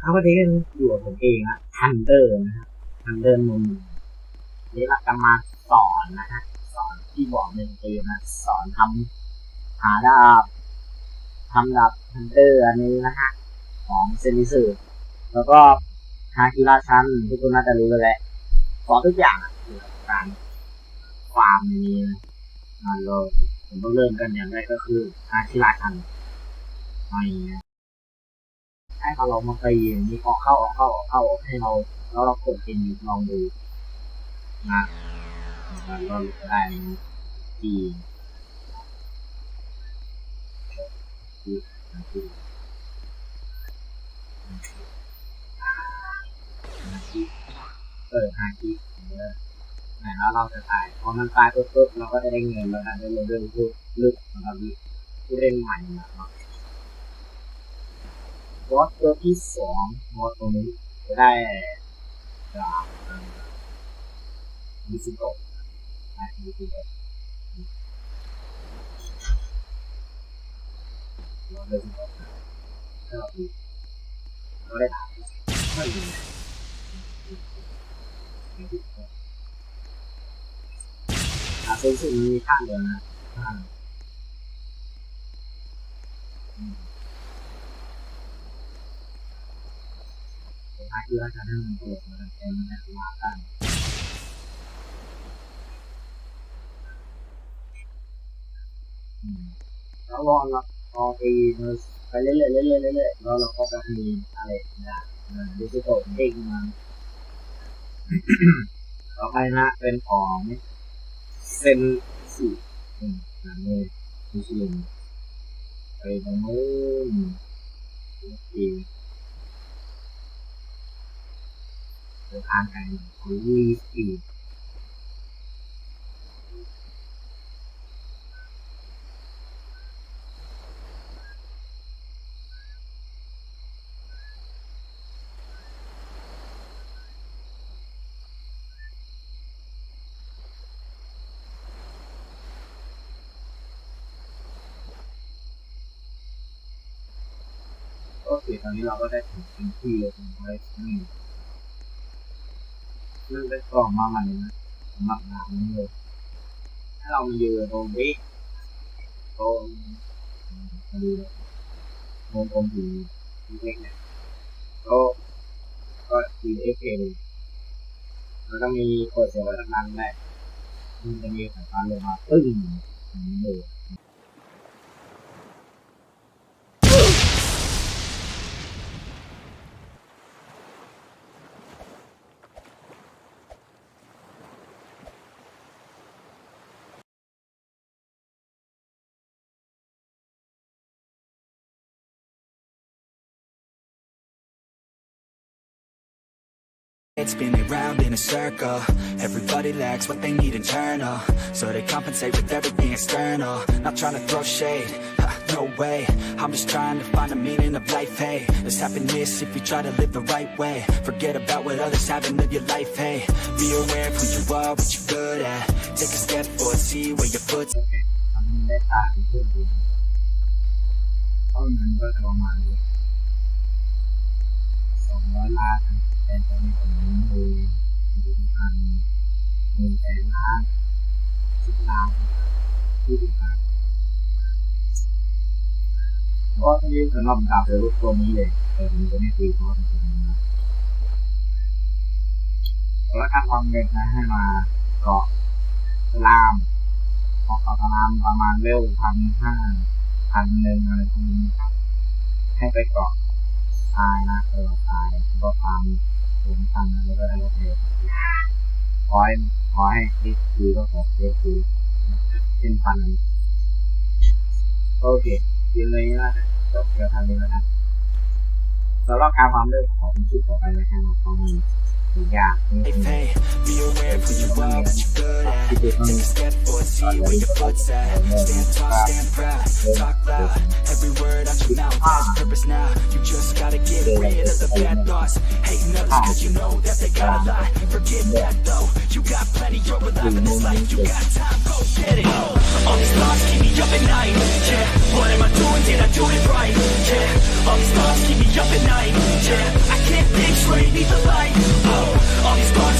ครับวันนี้ก็อยู่กับผมเองนะทันเดอร์นะครับทันเดอร์มุมนี่เราจะมาสอนนะฮะสอนที่บอกหนึ่งเองนะสอนทำหาดาบทำดาบทันเดอร์อันนี้นะฮะของเซนิสึแล้วก็ฮาคิราชันทุกคนน่าจะรู้กันแหละสอนทุกอย่างเกี่ยวกับการฟาร์มในนี้นะเลยผมต้องเริ่มกันอย่างแรกก็คือฮาคิราชันอะไม่นะ ให้เราลองมาตีอย่างนี้ออกเข้าออกเข้าออกเข้าให้เราแล้วเรากดเป็นลองดูนะแล้วเราจะได้ตีเออฮาคิแล้วเราจะตายพอมันตายปุ๊บปุ๊บเราก็จะได้เงินแล้วนะได้เรื่องลึกลึกของเราผู้เล่นใหม่นะครับ วอตตัวที่สองวอตตัวนี้จะได้จากมิซิโกะนะมิซิโกะเราเลือกมิซิโกะถ้าเราดูเราได้ถามไม่ดีอาซึ่งซึ่งมีข้างเดียวนะข้าง ท้ายคือราชาท่านมันเปิดมาแต่มันจะมากันแล้วรอเราพอไปไปเรื่อยๆเรื่อยๆเรื่อยๆแล้วเราก็จะมีอะไรนะดิจิตอลเด้งมาต่อไปนะเป็นของเซนสี่อืมนั่นเลยคือชื่อไปตรงนู้นโอเคเดินทางไกลคุยอีกโอเคตอนนี้เราก็ได้ถึงพื้นที่เลยถึงไว้นี่ เรื่องได้กล่องมาใหม่นะสำหรับงานนี้เลยถ้าเรามายืนตรงนี้ตรงมาดูตรงตรงสีเล็กเนี่ยก็ก็สีเอฟเอเลยแล้วก็มีกดเสียงไว้ตั้งนั้นแหละมันจะมีสายฟ้าลงมาตึ้งอย่างนี้เลย It's spinning round in a circle. Everybody lacks what they need internal. So they compensate with everything external. Not trying to throw shade, ha, no way. I'm just trying to find the meaning of life, hey. There's happiness if you try to live the right way. Forget about what others have and live your life, hey. Be aware of who you are, what you're good at. Take a step forward, see where your foot's ทำได้ตามที่พูดดีต้นมันก็จะนแต่ตอนนี้ผมมีมีพันมีแสนล้านสิบล้านยี่สิบล้านก็ที่สำหรับดาบเรือรถตัวนี้เลยแต่ผมจะไม่ตีเพราะมันเป็นนะแล้วถ้าความเงินนะให้มาเกาะลามพอเขาประมาณประมาณเร็วพันห้าพันหนึ่งอะไรพวกนี้ครับให้ไปเกาะตายนะเออตายก็ตาม ขอให้ขอให้คลิกคือก็ขอคลิกคือเป็นพันโอเคทีนี้นะจบเกี่ยวกับนี้แล้วนะสำหรับการความเร็วของชุดต่อไปนะครับของมันยากนิดนึง step forward, see where your foot's at Stand tall, stand proud, talk loud Every word has purpose now You just gotta get rid of the bad thoughts others cause you know that they got a lot Forget that though, you got plenty You're this life, you got time, go get it All these thoughts keep me up at night Yeah, what am I doing, did I do it right? Yeah, all these thoughts keep me up at night Yeah, I can't bring me the light oh,